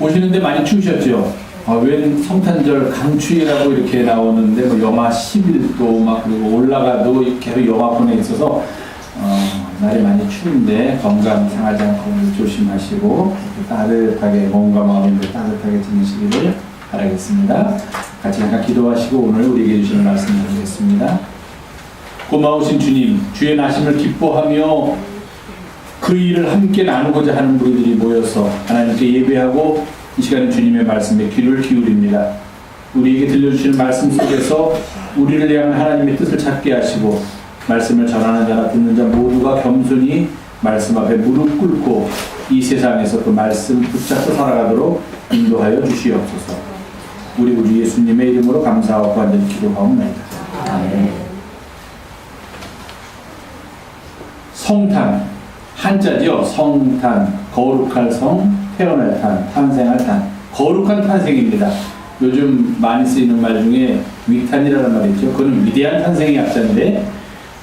오시는데 많이 추우셨죠? 아, 웬 성탄절 강추위라고 이렇게 나오는데 뭐 영하 11도 막 그리고 올라가도 계속 영하권에 있어서 어, 날이 많이 추운데 건강 상하지 않고 조심하시고 따뜻하게 몸과 마음을 따뜻하게 지내시기를 바라겠습니다. 같이 잠깐 기도하시고 오늘 우리에게 주시는 말씀 나누겠습니다. 고마우신 주님, 주의 나심을 기뻐하며 그 일을 함께 나누고자 하는 우리들이 모여서 하나님께 예배하고 이 시간에 주님의 말씀에 귀를 기울입니다. 우리에게 들려주시는 말씀 속에서 우리를 향한 하나님의 뜻을 찾게 하시고 말씀을 전하는 자나 듣는 자 모두가 겸손히 말씀 앞에 무릎 꿇고 이 세상에서 그 말씀 붙잡고 살아가도록 인도하여 주시옵소서. 우리 우리 예수님의 이름으로 감사하고 간절히 기도하옵나이다. 아멘. 성탄 한자죠. 성탄 거룩할 성 태어날 탄 탄생할 탄 거룩한 탄생입니다. 요즘 많이 쓰이는 말 중에 위탄이라는 말이 있죠. 그건 위대한 탄생의 약자인데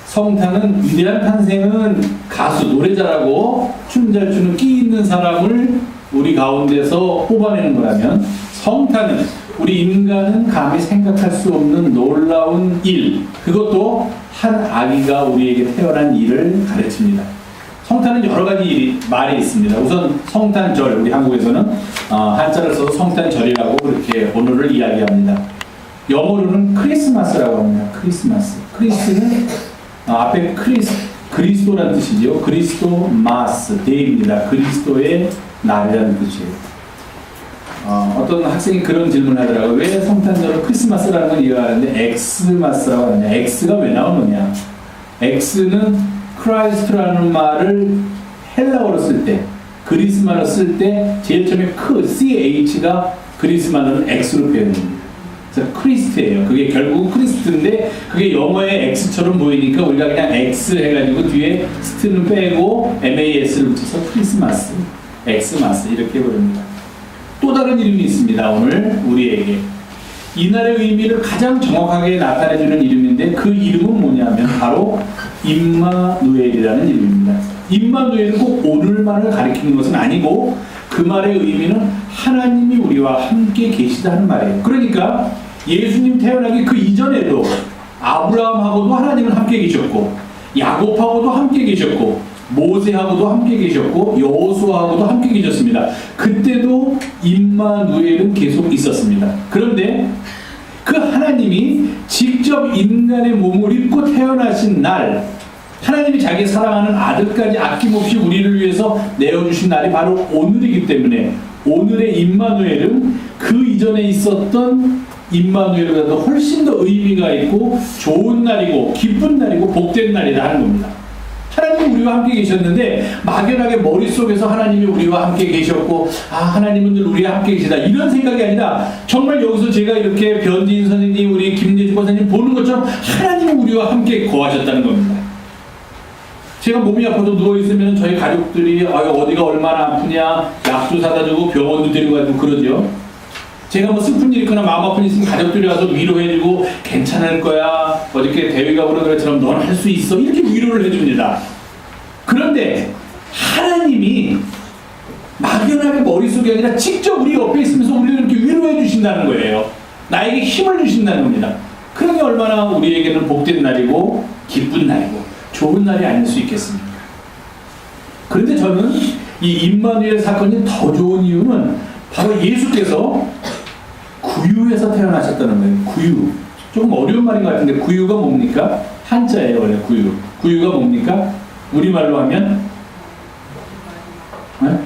성탄은 위대한 탄생은 가수 노래 잘하고 춤 잘 추는 끼 있는 사람을 우리 가운데서 뽑아내는 거라면 성탄은 우리 인간은 감히 생각할 수 없는 놀라운 일 그것도 한 아기가 우리에게 태어난 일을 가르칩니다. 성탄은 여러 가지 말이 있습니다. 우선 성탄절 우리 한국에서는 어, 한자를 써서 성탄절이라고 그렇게 오늘을 이야기합니다. 영어로는 크리스마스라고 합니다. 크리스마스. 크리스는 어, 앞에 크리스 그리스도라는 뜻이죠. 그리스도 마스 데이입니다. 그리스도의 날이라는 뜻이에요. 어, 떤 학생이 그런 질문을 하더라고요. 왜 성탄절을 크리스마스라는 걸 이해하는데 엑스마스라고 하냐? X가 왜 나오느냐? X는 크라이스트라는 말을 헬라어로 쓸 때, 그리스말로 쓸 때 제일 처음에 크, CH가 그리스말로는 X로 표현됩니다. 그래서 크리스트예요. 그게 결국 크리스트인데 그게 영어의 X처럼 보이니까 우리가 그냥 X 해가지고 뒤에 스트는 빼고 MAS를 붙여서 크리스마스, 엑스마스 이렇게 부릅니다. 또 다른 이름이 있습니다. 오늘 우리에게 이날의 의미를 가장 정확하게 나타내주는 이름인데 그 이름은 뭐냐면 바로 임마누엘이라는 이름입니다. 임마누엘은 꼭 오늘만을 가리키는 것은 아니고 그 말의 의미는 하나님이 우리와 함께 계시다는 말이에요. 그러니까 예수님 태어나기 그 이전에도 아브라함하고도 하나님은 함께 계셨고 야곱하고도 함께 계셨고 모세하고도 함께 계셨고 여호수아하고도 함께 계셨습니다. 그때도 임마누엘은 계속 있었습니다. 그런데 그 하나님이 직접 인간의 몸을 입고 태어나신 날 하나님이 자기 사랑하는 아들까지 아낌없이 우리를 위해서 내어주신 날이 바로 오늘이기 때문에 오늘의 임마누엘은 그 이전에 있었던 임마누엘보다도 훨씬 더 의미가 있고 좋은 날이고 기쁜 날이고 복된 날이다 하는 겁니다. 하나님이 우리와 함께 계셨는데 막연하게 머릿속에서 하나님이 우리와 함께 계셨고 아 하나님은 늘 우리와 함께 계시다 이런 생각이 아니라 정말 여기서 제가 이렇게 변진 선생님 우리 김예주 권사님 보는 것처럼 하나님은 우리와 함께 거하셨다는 겁니다. 제가 몸이 아파도 누워 있으면 저희 가족들이 아 어디가 얼마나 아프냐 약도 사다 주고 병원도 데리고 가고 그러죠. 제가 뭐 슬픈 일 있거나 마음 아픈 일 있으면 가족들이 와서 위로해주고 괜찮을 거야 어저께 대위가 오는 것처럼 넌 할 수 있어 이렇게 위로를 해줍니다. 그런데 하나님이 막연하게 머릿속이 아니라 직접 우리 옆에 있으면서 우리를 이렇게 위로해 주신다는 거예요. 나에게 힘을 주신다는 겁니다. 그러니 얼마나 우리에게는 복된 날이고 기쁜 날이고 좋은 날이 아닐 수 있겠습니까? 그런데 저는 이 임마누엘 사건이 더 좋은 이유는 바로 예수께서 구유에서 태어나셨다는 거예요. 구유. 조금 어려운 말인 것 같은데 구유가 뭡니까? 한자예요 원래 구유. 구유가 뭡니까? 우리말로 하면 네?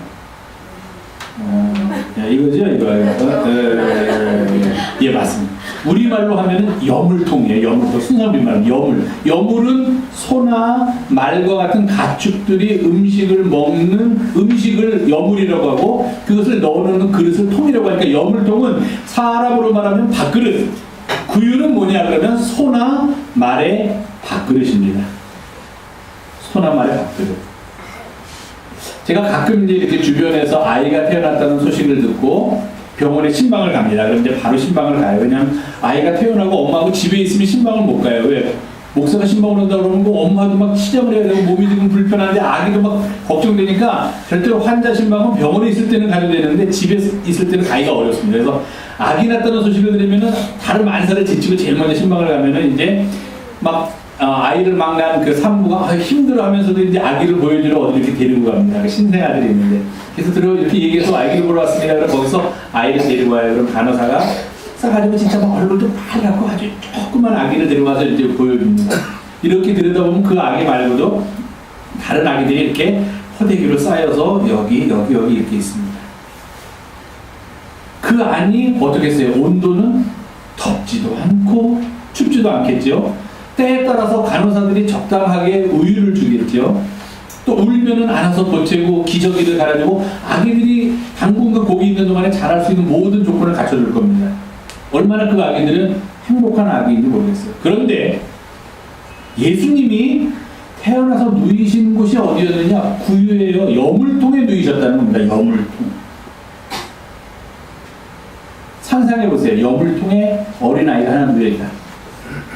어, 야, 이거죠 이거 이거. 예, 예, 예, 맞습니다. 우리말로 하면은 여물통이에요. 여물통 순서 우리말 여물. 여물은 소나 말과 같은 가축들이 음식을 먹는 음식을 여물이라고 하고 그것을 넣어놓는 그릇을 통이라고 하니까 여물통은 사람으로 말하면 밥그릇. 구유는 뭐냐 그러면 소나 말의 밥그릇입니다. 소나 말의 밥그릇. 제가 가끔 이제 이렇게 주변에서 아이가 태어났다는 소식을 듣고 병원에 신방을 갑니다. 그런데 바로 신방을 가요. 왜냐면 아이가 태어나고 엄마하고 집에 있으면 신방을 못 가요. 왜? 목사가 신방을 한다 그러면 그 엄마도 막 시장을 해야 되고 몸이 지금 불편한데 아기도 막 걱정되니까 절대로 환자 신방은 병원에 있을 때는 가도 되는데 집에 있을 때는 가기가 어렵습니다. 그래서 아기 낳다는 소식을 들으면은 다른 만사를 지치고 제일 먼저 신방을 가면은 이제 막 어, 아이를 막 낳은 그 산부가 아, 힘들어하면서도 이제 아기를 보여주러 어디 이렇게 데리고 갑니다. 그 신생 아들이 있는데 그래서 들어 이렇게 얘기해서 아기를 보러 왔습니다. 그럼 거기서 아이를 데리고 와요. 그럼 간호사가 싸가지고 진짜 막 얼굴도 빨갛고 아주 조그만 아기를 데리고 와서 이제 보여줍니다. 이렇게 들여다보면 그 아기 말고도 다른 아기들이 이렇게 포대기로 쌓여서 여기 여기 여기 이렇게 있습니다. 그 안이 어떻게 했어요? 온도는 덥지도 않고 춥지도 않겠죠. 때에 따라서 간호사들이 적당하게 우유를 주겠죠. 또 울면은 안아서 보채고 기저귀를 갈아주고 아기들이 당분 그 고기 있는 동안에 자랄 수 있는 모든 조건을 갖춰줄 겁니다. 얼마나 그 아기들은 행복한 아기인지 모르겠어요. 그런데 예수님이 태어나서 누이신 곳이 어디였느냐? 구유예요. 여물통에 누이셨다는 겁니다. 여물통. 상상해 보세요. 여물통에 어린아이가 하나 누워있다.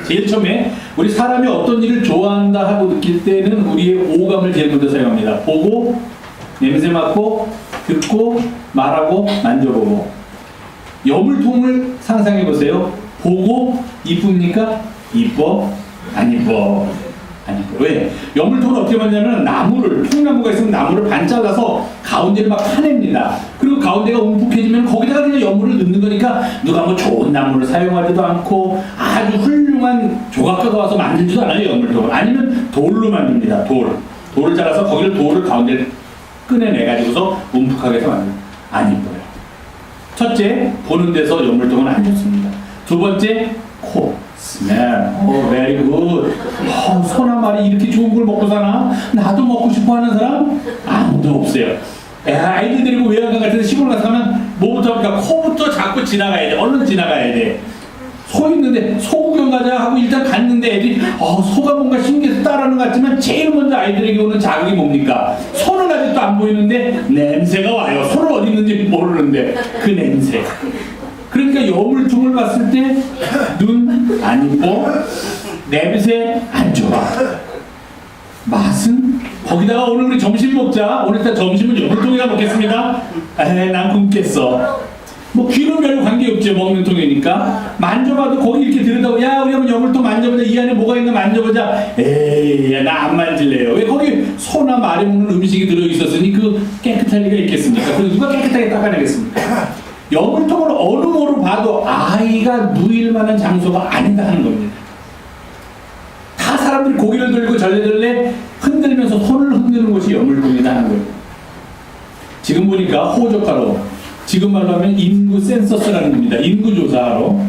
제일 처음에 우리 사람이 어떤 일을 좋아한다 하고 느낄 때는 우리의 오감을 제일 먼저 사용합니다. 보고, 냄새 맡고, 듣고, 말하고, 만져보고. 여물통을 상상해 보세요. 보고 이쁩니까? 이뻐? 안 이뻐? 안 이뻐. 왜? 여물통은 어떻게 하냐면 나무를 통나무가 있으면 나무를 반 잘라서 가운데를 막 파냅니다. 그리고 가운데가 움푹해지면 거기다가 그냥 여물을 넣는 거니까 누가 뭐 좋은 나무를 사용하지도 않고 아주 훌륭한 조각가가 와서 만들지도 않아요 여물통을. 아니면 돌로 만듭니다. 돌. 돌을 잘라서 거기를 돌을 가운데 꺼내내 가지고서 움푹하게 해서 만듭니다. 안 이뻐요. 첫째, 보는 데서 연물통은 안 좋습니다. 두 번째, 코, 스멜. 오, very good. 어, 소나 말이 이렇게 좋은 걸 먹고 사나? 나도 먹고 싶어 하는 사람? 아무도 없어요. 야, 아이들 데리고 외양간 같은 데 시골 가서 가면 뭐부터 합니까? 코부터 자꾸 지나가야 돼. 얼른 지나가야 돼. 소 있는데 소 구경 가자 하고 일단 갔는데 애들이 어, 소가 뭔가 신기해서 따라하는 것 같지만 제일 먼저 아이들에게 오는 자극이 뭡니까? 소는 아직도 안 보이는데 냄새가 와요. 소는 어디 있는지 모르는데 그 냄새. 그러니까 여물통을 봤을 때 눈 안 이뻐, 냄새 안 좋아. 맛은 거기다가 오늘 우리 점심 먹자. 오늘 일단 점심은 여물통이나 먹겠습니다. 에이, 난 굶겠어. 뭐 귀는 별로 관계없죠 먹는 통이니까 만져봐도 거기 이렇게 들여다보 야 우리 한번 여물통 만져보자 이 안에 뭐가 있나 만져보자 에이 나안 만질래요 왜 거기 소나 말이 먹는 음식이 들어있었으니 그 깨끗할 리가 있겠습니까 그래서 누가 깨끗하게 닦아내겠습니까 여물통을 어느 모로 봐도 아이가 누일 만한 장소가 아니다 하는 겁니다. 다 사람들이 고개를 들고 절레절레 흔들면서 손을 흔드는 곳이 여물통이다 하는 거예요. 지금 보니까 호적하러 지금 말로 하면 인구 센서스라는 겁니다. 인구 조사하러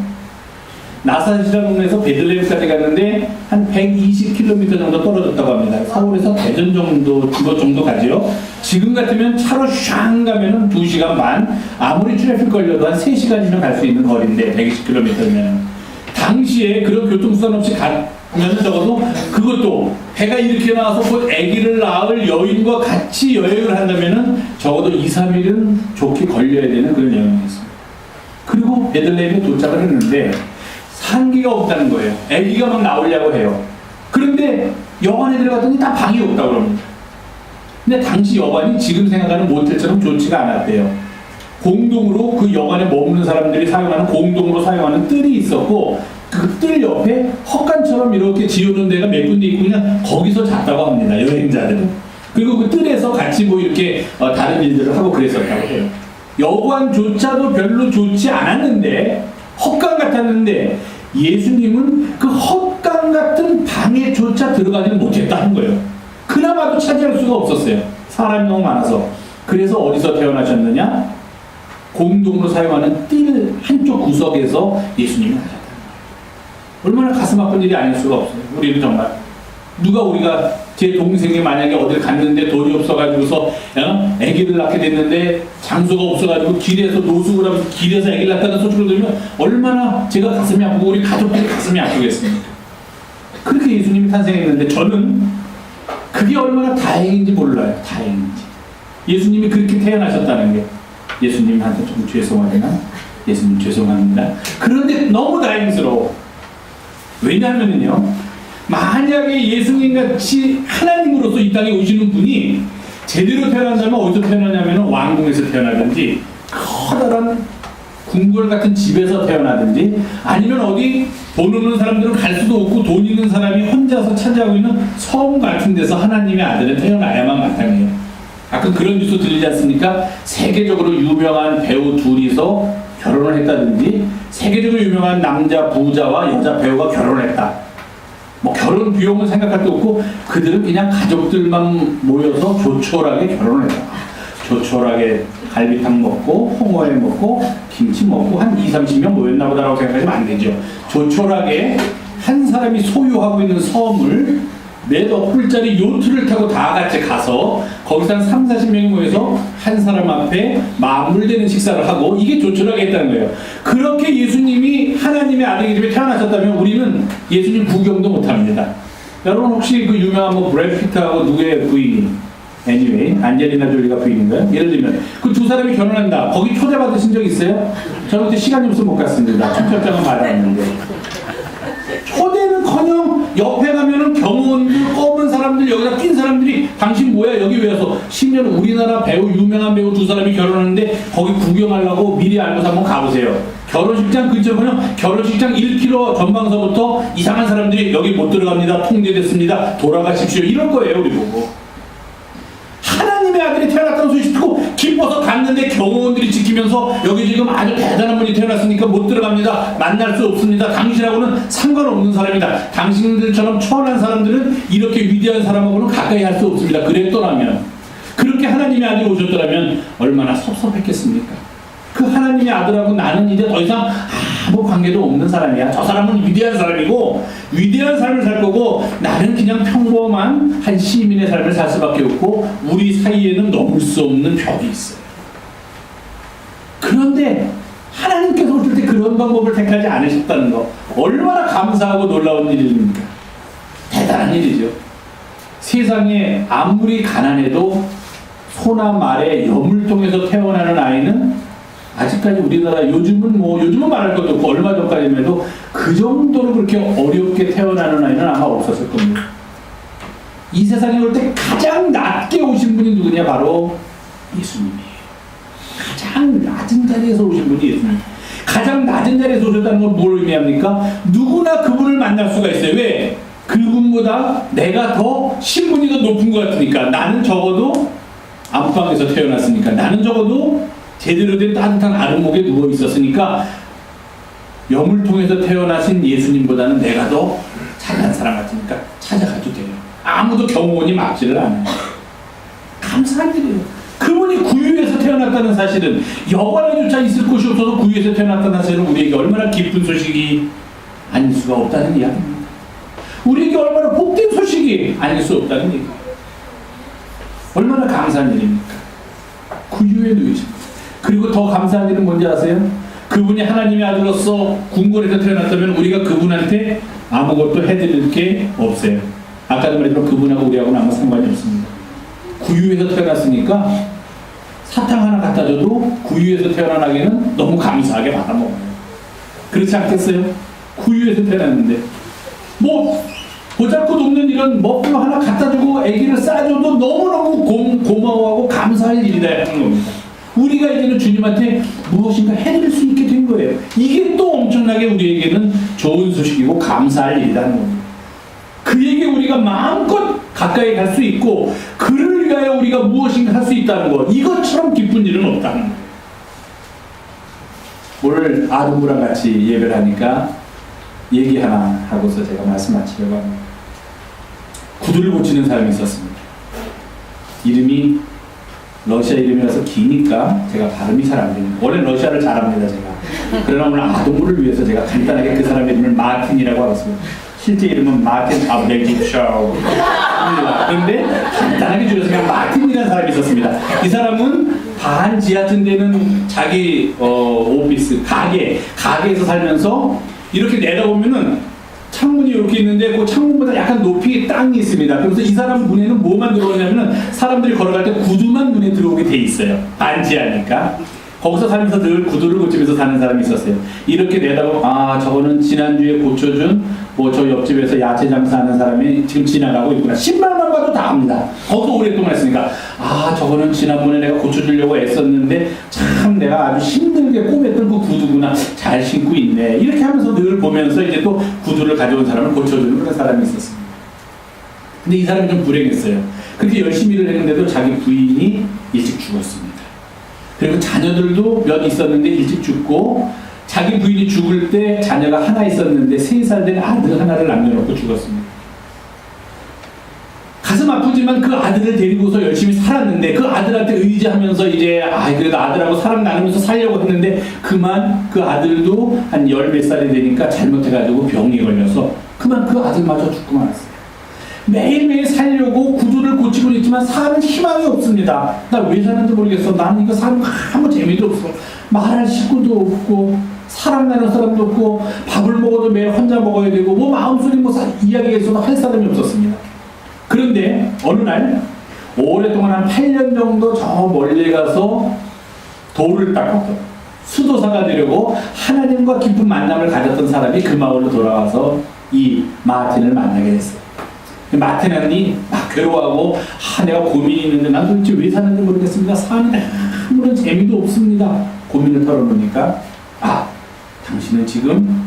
나사시라는 동네에서 베들레헴까지 갔는데 한 120km 정도 떨어졌다고 합니다. 서울에서 대전 정도 그것 정도 가죠. 지금 같으면 차로 샹 가면은 2시간 반 아무리 트래픽 걸려도 한 3시간이면 갈수 있는 거리인데 120km면 당시에 그런 교통수단 없이 가면 적어도 그것도 배가 이렇게 나와서 곧 아기를 낳을 여인과 같이 여행을 한다면은 적어도 2, 3일은 좋게 걸려야 되는 그런 여행이었습니다. 그리고 베들레헴에 도착을 했는데 산기가 없다는 거예요. 아기가 막 나오려고 해요. 그런데 여관에 들어갔더니 다 방이 없다고 그럽니다. 근데 당시 여관이 지금 생각하는 모텔처럼 좋지가 않았대요. 공동으로 그 여관에 머무는 사람들이 사용하는 공동으로 사용하는 뜰이 있었고 그 뜰 옆에 헛간처럼 이렇게 지어놓은 데가 몇 군데 있고 그냥 거기서 잤다고 합니다 여행자들은 그리고 그 뜰에서 같이 뭐 이렇게 어, 다른 일들을 하고 그랬었다고 해요 여관조차도 별로 좋지 않았는데 헛간 같았는데 예수님은 그 헛간 같은 방에조차 들어가지는 못했다는 거예요 그나마도 차지할 수가 없었어요 사람이 너무 많아서 그래서 어디서 태어나셨느냐 공동으로 사용하는 뜰 한쪽 구석에서 예수님이 나셨다. 얼마나 가슴 아픈 일이 아닐 수가 없어요. 우리는 정말 누가 우리가 제 동생이 만약에 어딜 갔는데 돈이 없어가지고서 어? 아기를 낳게 됐는데 장소가 없어가지고 길에서 노숙을 하면서 길에서 아기를 낳다는 소식을 들으면 얼마나 제가 가슴이 아프고 우리 가족들이 가슴이 아프겠습니까? 그렇게 예수님이 탄생했는데 저는 그게 얼마나 다행인지 몰라요. 다행인지. 예수님이 그렇게 태어나셨다는 게 예수님한테 조금 죄송하구나. 예수님 죄송합니다. 그런데 너무 다행스러워. 왜냐하면요. 만약에 예수님 같이 하나님으로서 이 땅에 오시는 분이 제대로 태어난다면 어디서 태어나냐면 왕궁에서 태어나든지 커다란 궁궐 같은 집에서 태어나든지 아니면 어디 돈 없는 사람들은 갈 수도 없고 돈 있는 사람이 혼자서 차지하고 있는 섬 같은 데서 하나님의 아들은 태어나야만 마땅해요. 가끔 그런 뉴스 들리지 않습니까? 세계적으로 유명한 배우 둘이서 결혼을 했다든지 세계적으로 유명한 남자 부자와 여자 배우가 결혼했다. 뭐 결혼 비용은 생각할 데 없고 그들은 그냥 가족들만 모여서 조촐하게 결혼을 했다. 조촐하게 갈비탕 먹고 홍어회 먹고 김치 먹고 한 2, 30명 모였나 보다라고 생각하시면 안 되죠. 조촐하게 한 사람이 소유하고 있는 섬을 몇 억불짜리 요트를 타고 다 같이 가서 거기서 한 3, 40명이 모여서 한 사람 앞에 마물되는 식사를 하고 이게 조촐하게 했다는 거예요. 그렇게 예수님이 하나님의 아들이 집에 태어나셨다면 우리는 예수님 구경도 못합니다. 여러분 혹시 그 유명한 뭐 브래드 피트하고 누구의 부인이 anyway 안젤리나 졸리가 부인인가요? 예를 들면 그 두 사람이 결혼한다. 거기 초대받으신 적 있어요? 저는 그때 시간이 없어서 못 갔습니다. 청첩장은 받았는데 옆에 가면은 경호원들 검은 사람들 여기다 낀 사람들이 당신 뭐야 여기 왜 와서? 심지어는 우리나라 배우 유명한 배우 두 사람이 결혼하는데 거기 구경하려고 미리 알고서 한번 가보세요. 결혼식장 근처는요 결혼식장 1km 전방서부터 이상한 사람들이 여기 못 들어갑니다. 통제됐습니다. 돌아가십시오. 이럴 거예요 우리 보고 하나님의 아들이 태어났다는 소식 듣고 기뻐서 갔는데 경호원들이 지키면서 여기 지금 아주 대단한 분이 태어났으니까 못 들어갑니다. 만날 수 없습니다. 당신하고는 상관없는 사람이다. 당신들처럼 초원한 사람들은 이렇게 위대한 사람하고는 가까이 할 수 없습니다. 그랬더라면 그렇게 하나님의 아들이 오셨더라면 얼마나 섭섭했겠습니까? 그 하나님의 아들하고 나는 이제 더 이상 아무 관계도 없는 사람이야. 저 사람은 위대한 사람이고 위대한 삶을 살 거고 나는 그냥 평범한 한 시민의 삶을 살 수밖에 없고 우리 사이에는 넘을 수 없는 벽이 있어요. 그런데 하나님께서 오실 때 그런 방법을 택하지 않으셨다는 거 얼마나 감사하고 놀라운 일입니까? 대단한 일이죠. 세상에 아무리 가난해도 소나 말의 염을 통해서 태어나는 아이는 아직까지 우리나라 요즘은 뭐 요즘은 말할 것도 없고 얼마 전까지만 해도 그 정도로 그렇게 어렵게 태어나는 아이는 아마 없었을 겁니다. 이 세상에 올 때 가장 낮게 오신 분이 누구냐 바로 예수님이에요. 가장 낮은 자리에서 오신 분이 예수님. 가장 낮은 자리에서 오셨다는 건 뭘 의미합니까? 누구나 그분을 만날 수가 있어요. 왜? 그분보다 내가 더 신분이 더 높은 것 같으니까 나는 적어도 안방에서 태어났으니까 나는 적어도 제대로 된 따뜻한 아랫목에 누워 있었으니까 염을 통해서 태어나신 예수님보다는 내가 더 잘난 사람 같으니까 찾아가도 돼요. 아무도 경호원이 막지를 않아요. 감사한 일이에요. 그분이 구유에서 태어났다는 사실은 여관에조차 있을 곳이 없어서 구유에서 태어났다는 사실은 우리에게 얼마나 기쁜 소식이 아닐 수가 없다는 이야기입니다. 우리에게 얼마나 복된 소식이 아닐 수 없다는 얘기예요. 얼마나 감사한 일입니까? 구유에 누이십니다. 그리고 더 감사한 일은 뭔지 아세요? 그분이 하나님의 아들로서 궁궐에서 태어났다면 우리가 그분한테 아무것도 해드릴 게 없어요. 아까도 말했지만 그분하고 우리하고는 아무 상관이 없습니다. 구유에서 태어났으니까 사탕 하나 갖다 줘도 구유에서 태어나기는 너무 감사하게 받아먹어요. 그렇지 않겠어요? 구유에서 태어났는데 뭐 보잘것없는 이런 머플러 하나 갖다 주고 아기를 싸줘도 너무너무 고, 고마워하고 감사할 일이다 하는 겁니다. 우리가 이제는 주님한테 무엇인가 해드릴 수 있게 된 거예요. 이게 또 엄청나게 우리에게는 좋은 소식이고 감사할 일이라는 겁니다. 그에게 우리가 마음껏 가까이 갈 수 있고 그를 위하여 우리가 무엇인가 할 수 있다는 것 이것처럼 기쁜 일은 없다는 거예요. 오늘 아름부랑 같이 예배를 하니까 얘기 하나 하고서 제가 말씀 마치려고 합니다. 구두를 고치는 사람이 있었습니다. 이름이 러시아 이름이라서 기니까 제가 발음이 잘 안 됩니다. 원래 러시아를 잘합니다, 제가. 그러나 오늘 아동부를 위해서 제가 간단하게 그 사람의 이름을 마틴이라고 하겠습니다. 실제 이름은 마틴 아브레기쇼. 그런데 간단하게 줄여서 그냥 마틴이라는 사람이 있었습니다. 이 사람은 반지 같은 데는 자기 어, 오피스, 가게, 가게에서 살면서 이렇게 내다보면은 창문이 이렇게 있는데 그 창문보다 약간 높이 땅이 있습니다. 그래서 이 사람 문에는 뭐만 들어오냐면은 사람들이 걸어갈 때 구두만 눈에 들어오게 돼 있어요. 반지하니까. 거기서 살면서 늘 구두를 고치면서 사는 사람이 있었어요. 이렇게 내다보면 아 저거는 지난주에 고쳐준 뭐 저 옆집에서 야채 장사하는 사람이 지금 지나가고 있구나. 신발만 봐도 다 압니다. 거기서 오랫동안 했으니까 아 저거는 지난번에 내가 고쳐주려고 애썼는데 참 내가 아주 힘들게 꼬맸던 그 구두구나. 잘 신고 있네. 이렇게 하면서 늘 보면서 이제 또 구두를 가져온 사람을 고쳐주는 그런 사람이 있었습니다. 근데 이 사람이 좀 불행했어요. 그렇게 열심히 일을 했는데도 자기 부인이 일찍 죽었습니다. 그리고 자녀들도 몇 있었는데 일찍 죽고 자기 부인이 죽을 때 자녀가 하나 있었는데 세 살 된 아들 하나를 남겨놓고 죽었습니다. 가슴 아프지만 그 아들을 데리고서 열심히 살았는데 그 아들한테 의지하면서 이제 아 그래도 아들하고 사랑 나누면서 살려고 했는데 그만 그 아들도 한 열 몇 살이 되니까 잘못해가지고 병이 걸려서 그만 그 아들마저 죽고 말았어요. 매일매일 살려고 구두를 고치고 있지만 사는 희망이 없습니다. 나 왜 사는지 모르겠어. 나는 이거 사는 거 아무 재미도 없어. 말할 식구도 없고 사랑나는 사람도 없고 밥을 먹어도 매일 혼자 먹어야 되고 뭐 마음속에 뭐 있어도 할 사람이 없었습니다. 그런데 어느 날 오랫동안 한 8년 정도 저 멀리 가서 돌을 닦았던 수도사가 되려고 하나님과 깊은 만남을 가졌던 사람이 그 마을로 돌아와서 이 마틴을 만나게 됐어요. 마틴이 막 괴로워하고 아 내가 고민이 있는데 난 도대체 왜 사는지 모르겠습니다. 사는데 아무런 재미도 없습니다. 고민을 털어놓으니까 아 당신은 지금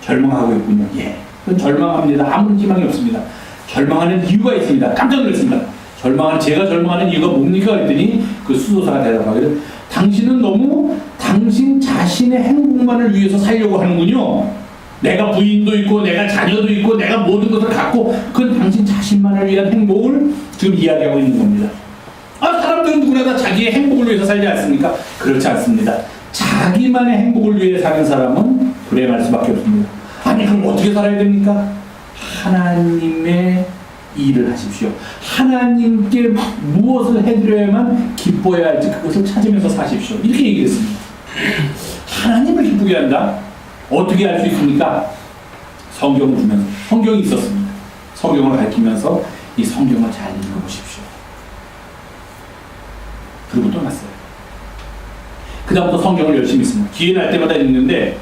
절망하고 있군요. 예, 절망합니다. 아무런 희망이 없습니다. 절망하는 이유가 있습니다. 깜짝 놀랐습니다. 절망하는 제가 절망하는 이유가 뭡니까? 그랬더니 그 수도사가 대답하기를 당신은 너무 당신 자신의 행복만을 위해서 살려고 하는군요. 내가 부인도 있고 내가 자녀도 있고 내가 모든 것을 갖고 그건 당신 자신만을 위한 행복을 지금 이야기하고 있는 겁니다. 아 사람들은 누구나 다 자기의 행복을 위해서 살지 않습니까? 그렇지 않습니다. 자기만의 행복을 위해 사는 사람은 불행할 수밖에 없습니다. 아니 그럼 어떻게 살아야 됩니까? 하나님의 일을 하십시오. 하나님께 무엇을 해드려야만 기뻐야 할지 그것을 찾으면서 사십시오. 이렇게 얘기했습니다. 하나님을 기쁘게 한다? 어떻게 할 수 있습니까? 성경을 보면서 성경이 있었습니다. 성경을 가르치면서 이 성경을 잘 읽어보십시오. 그리고 떠났어요. 그다음부터 성경을 열심히 읽습니다. 기회 날 때마다 읽는데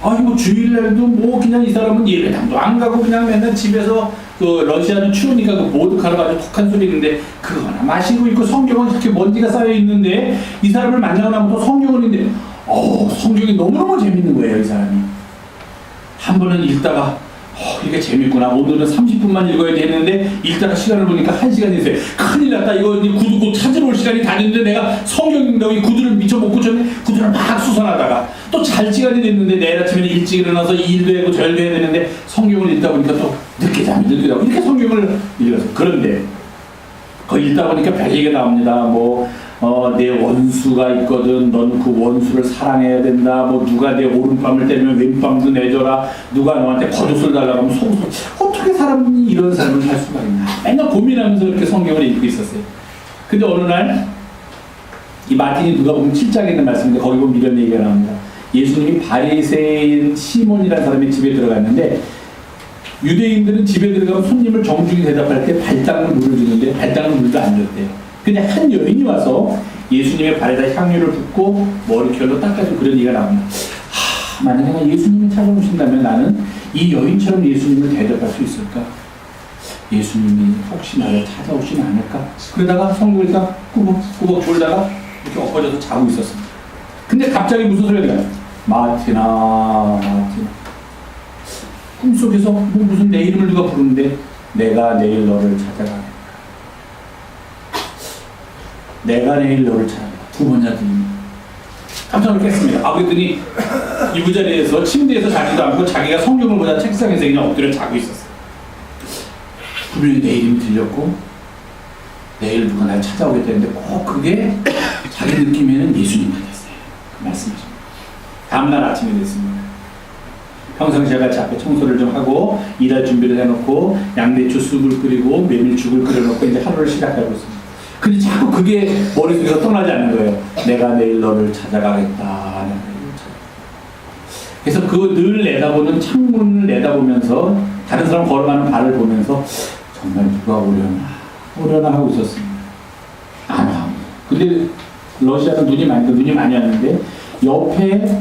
뭐 주일날도 뭐 그냥 이 사람은 예배당도 안 가고 그냥 맨날 집에서 그 러시아는 추우니까 그 보드카를 가지고 톡한 소리 있는데 그거나 마시고 있고 성경은 이렇게 먼지가 쌓여 있는데 이 사람을 만나고 나면 또 성경을 읽는데 어 성경이 너무너무 재밌는 거예요 이 사람이 한 번은 읽다가 어, 이게 재밌구나. 오늘은 30분만 읽어야 되는데 읽다가 시간을 보니까 1시간이 있어요. 큰일 났다. 이거 구두 곧 찾으러 올 시간이 다 됐는데 내가 성경 읽는다고 이 구두를 미처 못 고쳤네. 구두를 막 수선하다가 또 잘 시간이 됐는데 내일 아침에 일찍 일어나서 일도 하고 절도 해야 되는데 성경을 읽다 보니까 또 늦게 잠이 들더라고. 이렇게 성경을 읽었어요. 그런데 그 읽다 보니까 별 얘기가 나옵니다. 뭐, 어, 내 원수가 있거든. 넌 그 원수를 사랑해야 된다. 뭐, 누가 내 오른밤을 때면 왼밤도 내줘라. 누가 너한테 겉옷을 달라고 하면 속옷을. 어떻게 사람이 이런 삶을 살 수가 있나. 맨날 고민하면서 이렇게 성경을 읽고 있었어요. 근데 어느 날, 이 마틴이 누가 보면 7장에 있는 말씀인데, 거기 보면 이런 얘기가 나옵니다. 예수님이 바리새인 시몬이라는 사람의 집에 들어갔는데, 유대인들은 집에 들어가면 손님을 정중히 대답할 때 발닦는 물을 주는데 발닦는 물도 안 줬대요. 근데 한 여인이 와서 예수님의 발에다 향유를 붓고 머리결로 닦아주고 그런 얘기가 나옵니다. 하, 만약에 예수님이 찾아오신다면 나는 이 여인처럼 예수님을 대접할 수 있을까? 예수님이 혹시 나를 찾아오진 않을까? 그러다가 성경에서 꾸벅꾸벅 졸다가 이렇게 엎어져서 자고 있었습니다. 근데 갑자기 무슨 소리가 나요? 마티나. 꿈속에서 뭐 무슨 내 이름을 누가 부르는데 내가 내일 너를 찾아가겠다. 내가 내일 너를 찾아가겠다. 두 번이나 들립니다. 깜짝 놀랐습니다. 아, 그랬더니 이부자리에서 침대에서 자지도 않고 자기가 성경을 보다 책상에서 그냥 엎드려 자고 있었어요. 분명히 내 이름이 들렸고 내일 누가 날 찾아오겠다는데 꼭 그게 자기 느낌에는 예수님 같았어요. 그 말씀하십니다. 다음날 아침이 됐습니다. 평상시와 같이 앞에 청소를 좀 하고 일할 준비를 해놓고 양배추 쑥을 끓이고 메밀죽을 끓여놓고 이제 하루를 시작하고 있습니다. 근데 자꾸 그게 머릿속에서 떠나지 않는 거예요. 내가 내일 너를 찾아가겠다. 그래서 그 늘 내다보는 창문을 내다보면서 다른 사람 걸어가는 발을 보면서 정말 누가 오려나 오려나 하고 있었습니다. 안 와. 근데 러시아는 눈이 많이 눈이 많이 왔는데 옆에서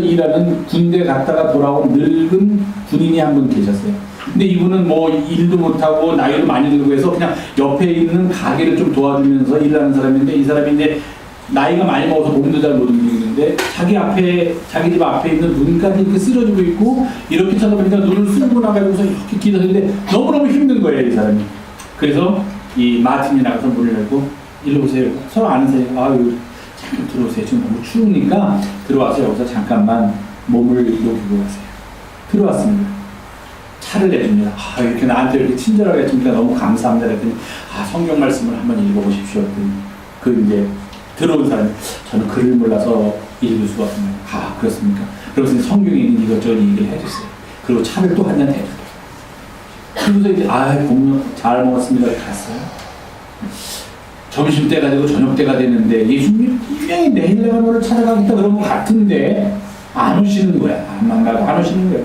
일하는 군대 갔다가 돌아온 늙은 군인이 한 분 계셨어요. 근데 이분은 뭐 일도 못하고 나이도 많이 들고 해서 그냥 옆에 있는 가게를 좀 도와주면서 일하는 사람인데 이 사람이 이제 나이가 많이 먹어서 몸도 잘 못 움직이는데 자기 앞에 자기 집 앞에 있는 눈까지 이렇게 쓰러지고 있고 이렇게 쳐다보니까 눈을 쓸고 나가지고서 이렇게 기다리는데 너무너무 힘든 거예요 이 사람이. 그래서 이 마틴이 나가서 문을 열고 일로 오세요 서로 아는 사이 아유 들어오세요 지금 너무 추우니까 들어와서 여기서 잠깐만 몸을 녹이고 가세요 들어왔습니다 차를 내줍니다. 아, 이렇게 나한테 이렇게 친절하게 해주니까 너무 감사합니다. 그랬더니, 아, 성경 말씀을 한번 읽어보십시오. 그 이제 들어온 사람이, 저는 글을 몰라서 읽을 수가 없습니다. 아, 그렇습니까? 이제 성경에 있는 이것저것 얘기를 해줬어요. 그리고 차를 또 한잔 해줘요. 그러면서 이제, 아, 공룡 잘 먹었습니다. 갔어요. 점심 때가 되고 저녁 때가 됐는데 예수님 분명히 내일 내가 너를 찾아가겠다 그런 것 같은데 안 오시는 거야. 안 가고 안 오시는 거야.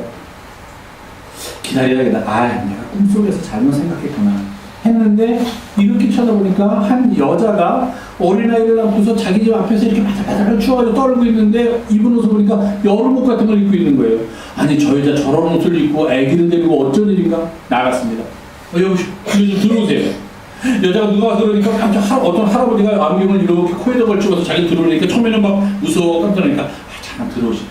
기다려야겠다. 아, 내가 꿈속에서 잘못 생각했구나. 했는데 이렇게 쳐다보니까 한 여자가 어린아이를 안고서 자기 집 앞에서 이렇게 바들바들 추워가지고 떨고 있는데 입은 옷을 보니까 여름옷 같은 걸 입고 있는 거예요. 아니 저 여자 저런 옷을 입고 아기를 데리고 어쩐 일인가 나갔습니다. 어, 여기 좀 들어오세요. 여자가 누가 그러니까 깜짝 할- 어떤 할아버지가 안경을 이렇게 코에다 걸치고서 자기 들어오니까 처음에는 막 무서워 깜짝 놀니까 아, 잠깐 들어오시라.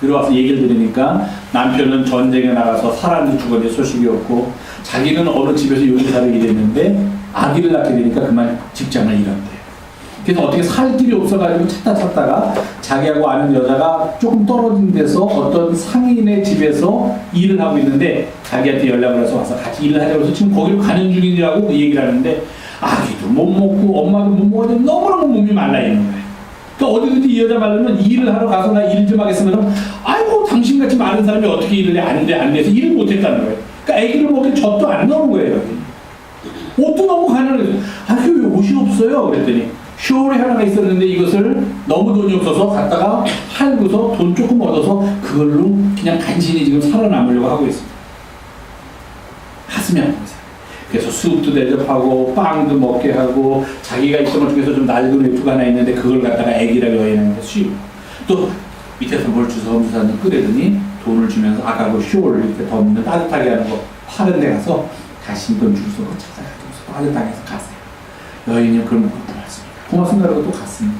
들어와서 얘기를 들으니까 남편은 전쟁에 나가서 사람이 죽었는데 소식이 없고 자기는 어느 집에서 요리사를 일했는데 아기를 낳게 되니까 그만 직장을 잃었대요. 그래서 어떻게 살 길이 없어가지고 찾다 찾다가 자기하고 아는 여자가 조금 떨어진 데서 어떤 상인의 집에서 일을 하고 있는데 자기한테 연락을 해서 와서 같이 일을 하자고 해서 지금 거기로 가는 중이라고 얘기를 하는데 아기도 못 먹고 엄마도 못 먹어서 너무너무 몸이 말라 있는 거예요. 그러니까 어디든지 이 여자 말로는 일을 하러 가서 나 일 좀 하겠으면 아이고 당신같이 많은 사람이 어떻게 일을 해? 안 돼, 안 돼서 일을 못 했다는 거예요. 그러니까 애기를 먹일 젖도 안 넣은 거예요. 옷도 너무 가난해서 아, 그왜 옷이 없어요? 그랬더니 쇼울이 하나가 있었는데 이것을 너무 돈이 없어서 갖다가 팔고서 돈 조금 얻어서 그걸로 그냥 간신히 지금 살아남으려고 하고 있습니다. 가슴이 거예요. 그래서 수육도 대접하고 빵도 먹게 하고 자기가 있던 것 중에서 좀 낡은 외투가 하나 있는데 그걸 갖다가 애기라고 여행하는데 수육. 또 밑에서 뭘 주워 주사는 끓이더니 돈을 주면서 아까 그 쇼를 이렇게 덮는 따뜻하게 하는 거. 파는 데 가서 다시 이건 주소 찾아가지고 따뜻하게 해서 갔어요. 여인이 그걸 먹 고 고맙습니다 그러고 또 갔습니다.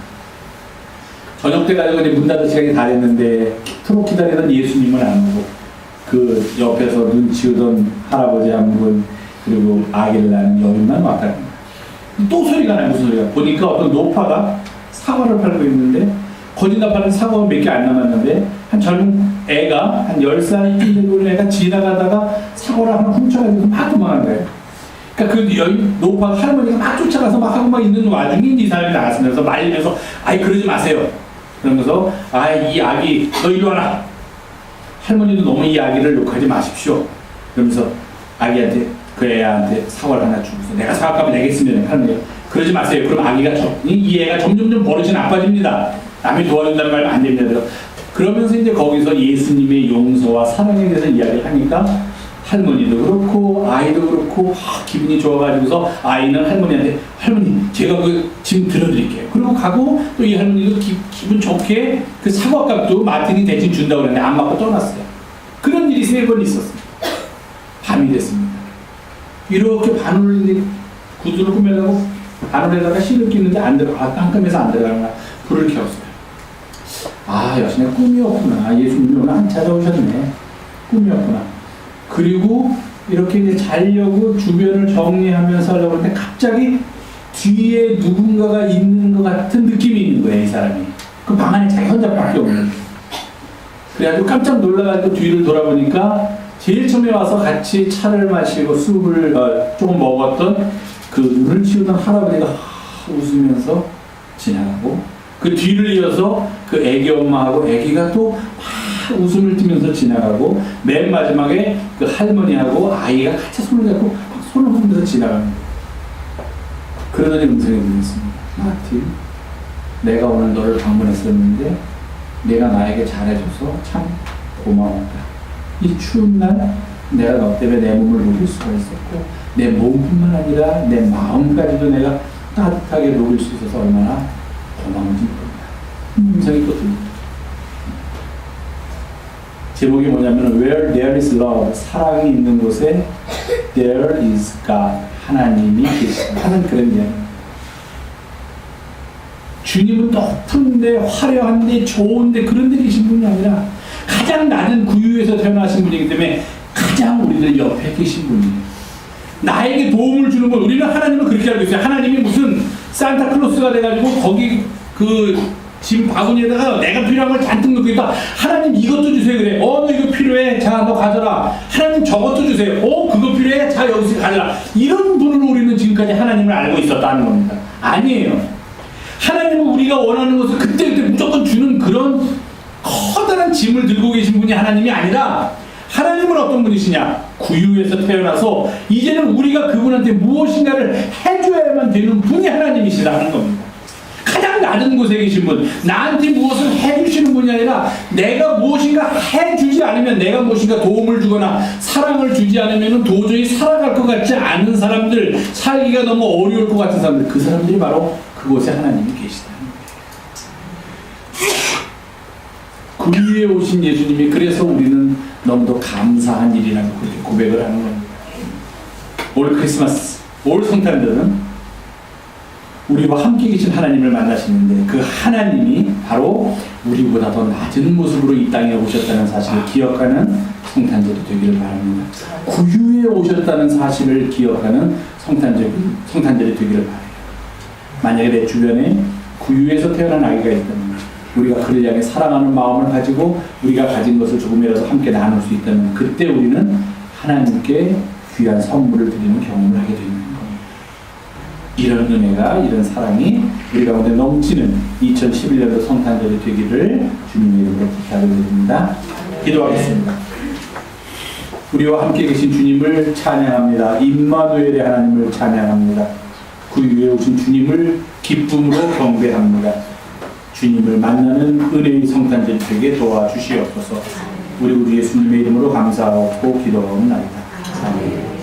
저녁 때 가지고 이제 문 닫을 시간이 다 됐는데 그토록 기다리던 예수님은 안 오고 그 옆에서 눈 치우던 할아버지 한 분 그리고 아기를 낳은 여인만 왔다. 또 소리가 나요 무슨 소리가? 보니까 어떤 노파가 사과를 팔고 있는데 거기다 파는 사과가 몇개 안 남았는데 한 젊은 애가 한 10살 있는 애가 지나가다가 사과를 하나 훔쳐가지고 막 도망간 거예요 그러니까 그 여인 노파 할머니가 막 쫓아가서 막 하고 막 있는 와중에 이 사람이 나갔으면서 말리면서 아이 그러지 마세요. 그러면서 아이 아기 너 이리 와라. 할머니도 너무 이 아기를 욕하지 마십시오. 그러면서 아기한테 그 애한테 사과를 하나 주고서 내가 내겠습니다. 하는 거예요 그러지 마세요. 그럼 아기가 점- 이- 이 애가 점점점 버릇이 나빠집니다. 남이 도와준다는 말안 됩니다. 그러면서 이제 거기서 예수님의 용서와 사랑에 대해서 이야기를 하니까 할머니도 그렇고 아이도 그렇고 하, 기분이 좋아가지고서 아이는 할머니한테 할머니 제가 그 짐 들어드릴게요. 그리고 가고 또 이 할머니도 기, 기분 좋게 그 사과값도 마틴이 대신 준다고 그랬는데 안 받고 떠났어요. 그런 일이 세 번 있었어요. 밤이 됐습니다. 이렇게 바늘을 구두를 꾸며려고 바늘에다가 실을 끼는데 안 들어가 아, 깜깜해서 안 들어가나 불을 켜었어요. 아 여신의 꿈이었구나. 예수님이 오늘 안 찾아오셨네. 꿈이었구나. 그리고 이렇게 이제 자려고 주변을 정리하면서 하려고 하는데 갑자기 뒤에 누군가가 있는 것 같은 느낌이 있는 거예요, 이 사람이. 그 방 안에 자기 혼자밖에 없는. 그래가지고 깜짝 놀라가지고 뒤를 돌아보니까 제일 처음에 와서 같이 차를 마시고 술을 어, 조금 먹었던 그 눈을 치우던 할아버지가 하- 웃으면서 지나가고 그 뒤를 이어서 그 애기 엄마하고 애기가 또 막 웃음을 띠면서 지나가고 맨 마지막에 그 할머니하고 아이가 같이 손을 잡고 막 손을 흔들면서 지나갑니다. 그러더니 음성이 들렸습니다. 마틴, 내가 오늘 너를 방문했었는데 내가 나에게 잘해줘서 참 고마웠다. 이 추운 날 내가 너 때문에 내 몸을 녹일 수가 있었고 내 몸뿐만 아니라 내 마음까지도 내가 따뜻하게 녹일 수 있어서 얼마나 도망은지 모릅니다. 성이 것도 제목이 뭐냐면 Where there is love, 사랑이 있는 곳에 there is God, 하나님이 계시다 하는 그런 이야기. 주님은 높은데 화려한데 좋은데 그런 데 계신 분이 아니라 가장 낮은 구유에서 태어나신 분이기 때문에 가장 우리들 옆에 계신 분이에요. 나에게 도움을 주는 건 우리는 하나님을 그렇게 알고 있어요. 하나님이 무슨 산타클로스가 돼가지고 거기 그 짐 바구니에다가 내가 필요한 걸 잔뜩 넣고 있다. 하나님 이것도 주세요 그래. 어 너 이거 필요해. 자 너 가져라. 하나님 저것도 주세요. 어 그거 필요해. 자 여기서 가져라. 이런 분으로 우리는 지금까지 하나님을 알고 있었다는 겁니다. 아니에요. 하나님은 우리가 원하는 것을 그때그때 무조건 주는 그런 커다란 짐을 들고 계신 분이 하나님이 아니라 하나님은 어떤 분이시냐? 구유에서 태어나서 이제는 우리가 그분한테 무엇인가를 해줘야만 되는 분이 하나님이시라는 겁니다. 가장 낮은 곳에 계신 분, 나한테 무엇을 해주시는 분이 아니라 내가 무엇인가 해주지 않으면 내가 무엇인가 도움을 주거나 사랑을 주지 않으면 도저히 살아갈 것 같지 않은 사람들, 살기가 너무 어려울 것 같은 사람들, 그 사람들이 바로 그곳에 하나님이 거예요. 그 위에 오신 예수님이 그래서 우리는 너무도 감사한 일이라고 고백을 하는 겁니다. 올 크리스마스, 올 성탄절은 우리와 함께 계신 하나님을 만나시는데 그 하나님이 바로 우리보다 더 낮은 모습으로 이 땅에 오셨다는 사실을 기억하는 성탄절이 되기를 바랍니다. 구유에 오셨다는 사실을 기억하는 성탄절, 성탄절이 되기를 바라요. 만약에 내 주변에 구유에서 태어난 아이가 있다면 우리가 그를 향해 사랑하는 마음을 가지고 우리가 가진 것을 조금이라도 함께 나눌 수 있다면 그때 우리는 하나님께 귀한 선물을 드리는 경험을 하게 겁니다. 이런 은혜가 이런 사랑이 우리 가운데 넘치는 2011년도 성탄절이 되기를 주님의 이름으로 부탁을 드립니다. 기도하겠습니다. 우리와 함께 계신 주님을 찬양합니다. 임마누엘의 하나님을 찬양합니다. 그 위에 오신 주님을 기쁨으로 경배합니다. 주님을 만나는 은혜의 성탄절 되게 도와주시옵소서. 우리 우리 예수님의 이름으로 감사하고 기도하옵나이다. 아멘.